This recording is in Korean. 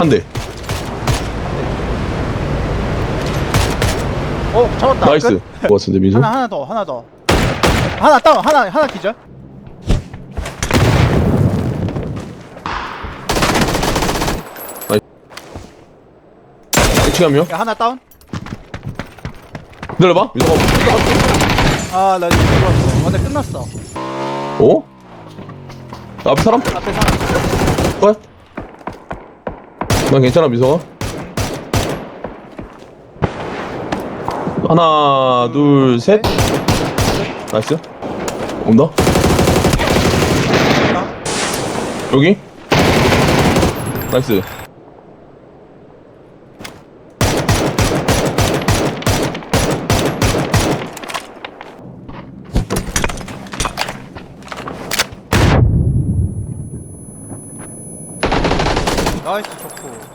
한 대. 어 잡았다 나이스. 끝. 뭐 같은데 민수? 하나 하나 더 하나 더 하나 다운 하나 하나 기절? 야 하나 다운 기다려봐. 민수가. 아나 지금 죽었어 근데 끝났어 어? 앞에 사람? 앞에 사람 뭐야? 난 괜찮아 민서가. 하나, 둘, 셋. 나이스. 온다. 여기. 나이스. 나이스 좋고